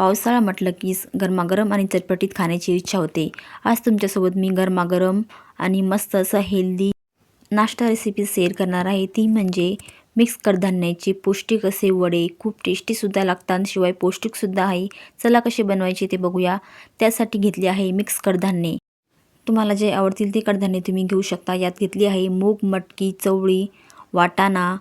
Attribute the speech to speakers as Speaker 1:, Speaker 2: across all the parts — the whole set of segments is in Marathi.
Speaker 1: पावसाळा म्हटलं की गरमागरम आणि चटपटीत खाण्याची इच्छा होते. आज तुमच्यासोबत मी गरमागरम आणि मस्त असं हेल्दी नाश्ता रेसिपी शेअर करणार आहे. ती म्हणजे मिक्स कडधान्याचे पौष्टिक असे वडे खूप टेस्टीसुद्धा लागतात शिवाय पौष्टिकसुद्धा आहे. चला कसे बनवायचे ते बघूया. त्यासाठी घेतली आहे मिक्स कडधान्ये. तुम्हाला जे आवडतील ते कडधान्ये तुम्ही घेऊ शकता. यात घेतली आहे मूग मटकी चवळी वाटाणा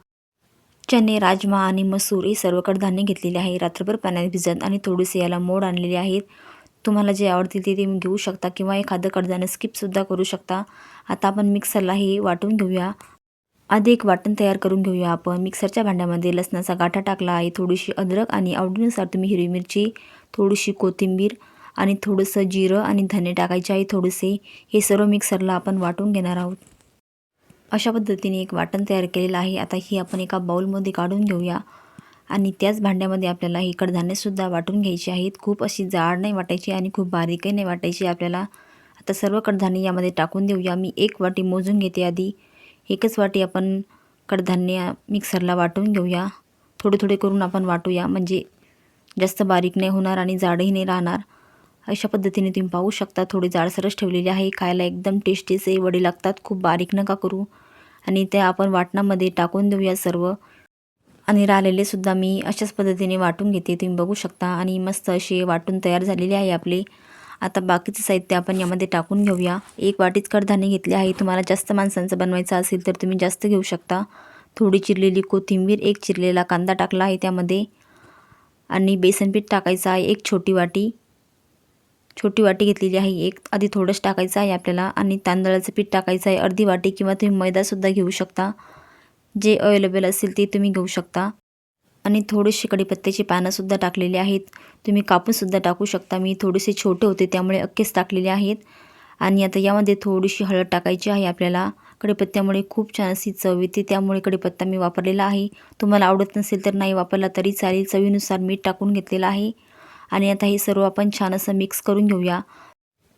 Speaker 1: चने राजमा आणि मसूर हे सर्व कडधान्य घेतलेले आहे. रात्रभर पाण्यात भिजत आणि थोडेसे याला मोड आणलेले आहेत. तुम्हाला जे आवडतील ते तुम्ही घेऊ शकता किंवा एखादं कडधान्य स्किपसुद्धा करू शकता. आता आपण मिक्सरला हे वाटून घेऊया. आधी एक वाटण तयार करून घेऊया आपण. मिक्सरच्या भांड्यामध्ये लसणाचा गाठा टाकला आहे. थोडीशी अद्रक आणि आवडीनुसार तुम्ही हिरवी मिरची थोडीशी कोथिंबीर आणि थोडंसं जिरं आणि धने टाकायचे आहे. थोडेसे हे सर्व मिक्सरला आपण वाटून घेणार आहोत. अशा पद्धतीने एक वाटण तयार केलेलं आहे. आता ही आपण एका बाऊलमध्ये काढून घेऊया. आणि त्याच भांड्यामध्ये आपल्याला ही कडधान्यसुद्धा वाटून घ्यायची आहेत. खूप अशी जाड नाही वाटायची आणि खूप बारीकही नाही वाटायची आपल्याला. आता सर्व कडधान्य यामध्ये टाकून देऊया. मी एक वाटी मोजून घेते आधी. एकच वाटी आपण कडधान्य मिक्सरला वाटून घेऊया. थोडे थोडे करून आपण वाटूया. म्हणजे जास्त बारीक नाही होणार आणि जाडही नाही राहणार. अशा पद्धतीने तुम्ही पाहू शकता. थोडी जाडसरच ठेवलेली आहे. खायला एकदम टेस्टीचे वडे लागतात. खूप बारीक नका करू. आणि ते आपण वाटणामध्ये टाकून देऊया सर्व. आणि राहिलेले सुद्धा मी अशाच पद्धतीने वाटून घेते. तुम्ही बघू शकता. आणि मस्त असे वाटून तयार झालेले आहे आपले. आता बाकीचं साहित्य आपण यामध्ये टाकून घेऊया. एक वाटीच कडधान्य घेतले आहे. तुम्हाला जास्त माणसांचं बनवायचं असेल तर तुम्ही जास्त घेऊ शकता. थोडी चिरलेली कोथिंबीर एक चिरलेला कांदा टाकला आहे त्यामध्ये. आणि बेसनपीठ टाकायचं आहे. एक छोटी वाटी. छोटी वाटी घेतलेली आहे. एक आधी थोडंच टाकायचं आहे आपल्याला आणि तांदळाचं पीठ टाकायचं आहे. अर्धी वाटी किंवा तुम्ही मैदासुद्धा घेऊ शकता. जे अवेलेबल असेल ते तुम्ही घेऊ शकता. आणि थोडीशी कढीपत्त्याची पानंसुद्धा टाकलेली आहेत. तुम्ही कापूनसुद्धा टाकू शकता. मी थोडेसे छोटे होते त्यामुळे अक्केच टाकलेले आहेत. आणि आता यामध्ये थोडीशी हळद टाकायची आहे आपल्याला. कढीपत्त्यामुळे खूप छान अशी चव येते त्यामुळे कढीपत्ता मी वापरलेला आहे. तुम्हाला आवडत नसेल तर नाही वापरला तरी चालेल. चवीनुसार मीठ टाकून घेतलेलं आहे. आणि आता हे सर्व आपण छान असं मिक्स करून घेऊया.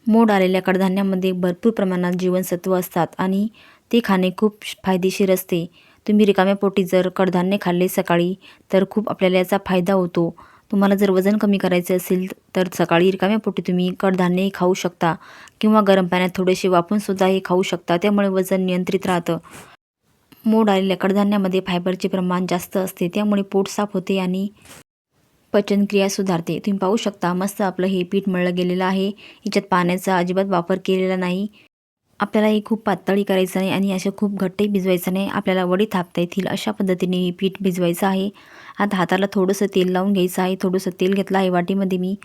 Speaker 1: मोड आलेल्या कडधान्यामध्ये भरपूर प्रमाणात जीवनसत्व असतात आणि ते खाणे खूप फायदेशीर असते. तुम्ही रिकाम्या पोटी जर कडधान्य खाल्ले सकाळी तर खूप आपल्याला याचा फायदा होतो. तुम्हाला जर वजन कमी करायचे असेल तर सकाळी रिकाम्या पोटी तुम्ही कडधान्यही खाऊ शकता किंवा गरम पाण्यात थोडेसे वापरूनसुद्धा हे खाऊ शकता त्यामुळे वजन नियंत्रित राहतं. मोड आलेल्या कडधान्यामध्ये फायबरचे प्रमाण जास्त असते त्यामुळे पोट साफ होते आणि पचनक्रिया सुधारते. तुम्ही पाहू शकता मस्त आपलं हे पीठ मळलं गेलेलं आहे. याच्यात पाण्याचा अजिबात वापर केलेला नाही. आपल्याला हे खूप पातळी करायचं नाही आणि असं खूप घट्टही भिजवायचं नाही. आपल्याला वडी थापता येतील अशा पद्धतीने हे पीठ भिजवायचं आहे. आता हाताला थोडंसं तेल लावून घ्यायचं आहे. थोडंसं तेल घेतलं आहे वाटीमध्ये मी.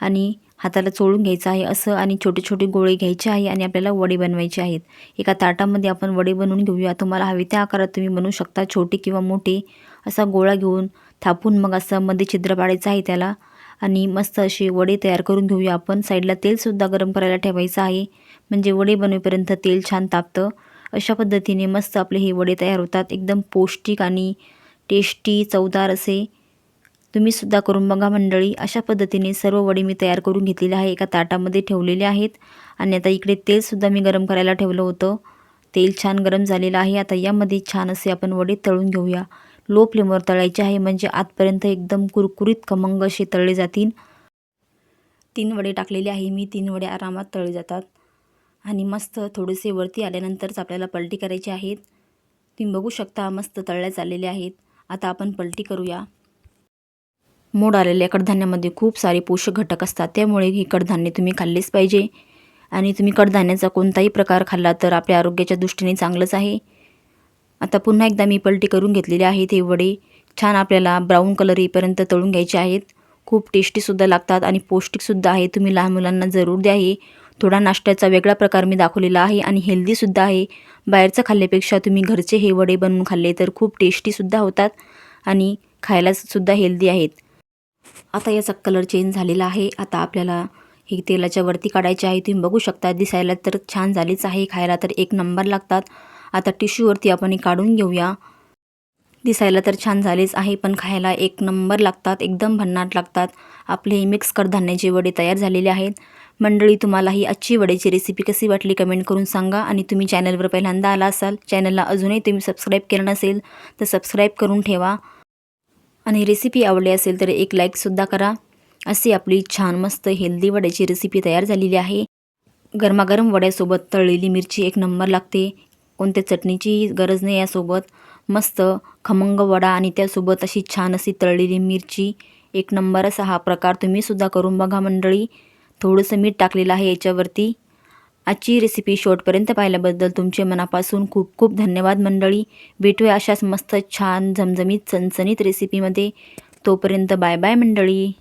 Speaker 1: आणि हाताला चोळून घ्यायचं आहे असं आणि छोटे छोटे गोळे घ्यायचे आहे आणि आपल्याला वडे बनवायचे आहेत. एका ताटामध्ये आपण वडे बनवून घेऊया. तुम्हाला हवे त्या आकारात तुम्ही बनवू शकता. छोटे किंवा मोठे. असा गोळा घेऊन थापून मग असं मध्ये छिद्र पाडायचं आहे त्याला. आणि मस्त असे वडे तयार करून घेऊया आपण. साईडला तेलसुद्धा गरम करायला ठेवायचं आहे. म्हणजे वडे बनवेपर्यंत तेल छान तापतं. अशा पद्धतीने मस्त आपले हे वडे तयार होतात. एकदम पौष्टिक आणि टेस्टी चवदार असे. तुम्हीसुद्धा करून बघा मंडळी. अशा पद्धतीने सर्व वडे मी तयार करून घेतलेले आहे. एका ताटामध्ये ठेवलेले आहेत. आणि आता इकडे तेलसुद्धा मी गरम करायला ठेवलं होतं. तेल छान गरम झालेलं आहे. आता यामध्ये छान असे आपण वडे तळून घेऊया. लो फ्लेमवर तळायचे आहे. म्हणजे आतपर्यंत एकदम कुरकुरीत खमंग असे तळले जातील. तीन वडे टाकलेले आहे. मी तीन वडे आरामात तळले जातात. आणि मस्त थोडेसे वरती आल्यानंतरच आपल्याला पलटी करायची आहेत. तुम्ही बघू शकता मस्त तळल्या चाललेले आहेत. आता आपण पलटी करूया. मोड आलेल्या कडधान्यामध्ये खूप सारे पोषक घटक असतात. त्यामुळे ही कडधान्य तुम्ही खाल्लेच पाहिजे. आणि तुम्ही कडधान्याचा कोणताही प्रकार खाल्ला तर आपल्या आरोग्याच्या दृष्टीने चांगलंच आहे. आता पुन्हा एकदा मी पलटी करून घेतलेले आहेत हे वडे छान आपल्याला ब्राऊन कलर येईपर्यंत तळून घ्यायचे आहेत. खूप टेस्टीसुद्धा लागतात आणि पौष्टिकसुद्धा आहे. तुम्ही लहान मुलांना जरूर द्या हे. थोडा नाश्त्याचा वेगळा प्रकार मी दाखवलेला आहे आणि हेल्दीसुद्धा आहे. बाहेरचं खाल्ल्यापेक्षा तुम्ही घरचे हे वडे बनवून खाल्ले तर खूप टेस्टीसुद्धा होतात आणि खायलासुद्धा हेल्दी आहेत. आता याचा कलर चेंज झालेला आहे. आता आपल्याला हे तेलाच्या वरती काढायचे आहे. तुम्ही बघू शकता दिसायला तर छान झालीच आहे. खायला तर एक नंबर लागतात. आता टिश्यूवरती आपण काढून घेऊया. दिसायला तर छान झालेच आहे पण खायला एक नंबर लागतात एकदम भन्नाट लागतात. आपले हे मिक्स कडधान्याचे वडे तयार झालेले आहेत. मंडळी तुम्हाला ही आजची वड्याची रेसिपी कशी वाटली कमेंट करून सांगा आणि तुम्ही चॅनलवर पहिल्यांदा आला असाल चॅनलला अजूनही तुम्ही सबस्क्राईब केलं नसेल तर सबस्क्राईब करून ठेवा. आणि रेसिपी आवडली असेल तर एक लाईकसुद्धा करा. अशी आपली छान मस्त हेल्दी वड्याची रेसिपी तयार झालेली आहे. गरमागरम वड्यासोबत तळलेली मिरची एक नंबर लागते. कोणत्या चटणीची गरज नाही यासोबत. मस्त खमंग वडा आणि त्यासोबत अशी छान अशी तळलेली मिरची. एक नंबर असा हा प्रकार तुम्हीसुद्धा करून बघा मंडळी. थोडंसं मीठ टाकलेलं आहे याच्यावरती. आजची रेसिपी शेवटपर्यंत पाहिल्याबद्दल तुमचे मनापासून खूप खूप धन्यवाद मंडळी. भेटूया अशाच मस्त छान झमझमीत चणचणीत रेसिपीमध्ये तोपर्यंत बाय बाय मंडळी.